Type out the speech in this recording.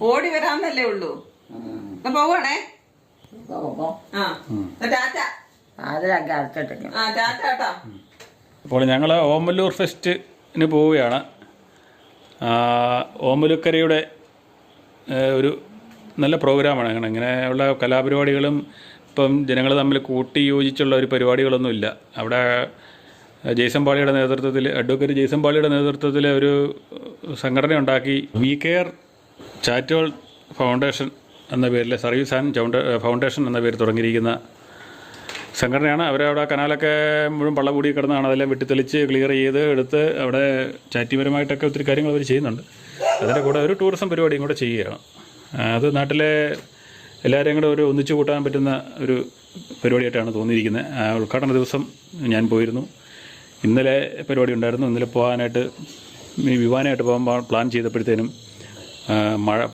ഓടി വരാന്നല്ലേ ഉള്ളൂ. എന്നാ പോവാണേ ആ. ടാറ്റ? അതിലൊക്കെ ആ ടാറ്റ കേട്ടോ അപ്പോൾ ഞങ്ങൾ ഓമല്ലൂർ ഫെസ്റ്റിന് പോവുകയാണ്. ആ, ഓമലുക്കരയുടെ ഒരു നല്ല പ്രോഗ്രാമാണ് അങ്ങനെ ഇങ്ങനെയുള്ള കലാപരിപാടികളും ഇപ്പം ജനങ്ങൾ തമ്മിൽ കൂട്ടി യോജിച്ചുള്ള ഒരു പരിപാടികളൊന്നുമില്ല. അവിടെ ജയ്സംപാളിയുടെ നേതൃത്വത്തിൽ അഡ്വക്കേറ്റ് ജയ്സംപാളിയുടെ നേതൃത്വത്തിൽ ഒരു സംഘടന ഉണ്ടാക്കി വി കെയർ ചാരിറ്റബിൾ ഫൗണ്ടേഷൻ എന്ന പേരിൽ സർവീസ് ആൻഡ് ഫൗണ്ടേഷൻ എന്ന പേര് തുടങ്ങിയിരിക്കുന്ന സംഘടനയാണ്. അവരവിടെ കനാലൊക്കെ മുഴുവൻ പള്ള കൂടി കിടന്നാണ് അതെല്ലാം വെട്ടിത്തെളിച്ച് ക്ലിയർ ചെയ്ത് എടുത്ത് അവിടെ ചാറ്റിപരമായിട്ടൊക്കെ ഒത്തിരി കാര്യങ്ങൾ അവർ ചെയ്യുന്നുണ്ട്. അതിന്റെ കൂടെ ഒരു ടൂറിസം പരിപാടിയും കൂടെ ചെയ്യുകയാണ്. അത് നാട്ടിലെ എല്ലാവരെയും കൂടെ ഒരു ഒന്നിച്ചു കൂട്ടാൻ പറ്റുന്ന ഒരു പരിപാടിയായിട്ടാണ് തോന്നിയിരിക്കുന്നത്. ആ, ഉദ്ഘാടന ദിവസം ഞാൻ പോയിരുന്നു. ഇന്നലെ പരിപാടി ഉണ്ടായിരുന്നു. ഇന്നലെ പോകാനായിട്ട് വിമാനമായിട്ട് പോകാൻ പ്ലാൻ ചെയ്തപ്പോഴത്തേനും മഴ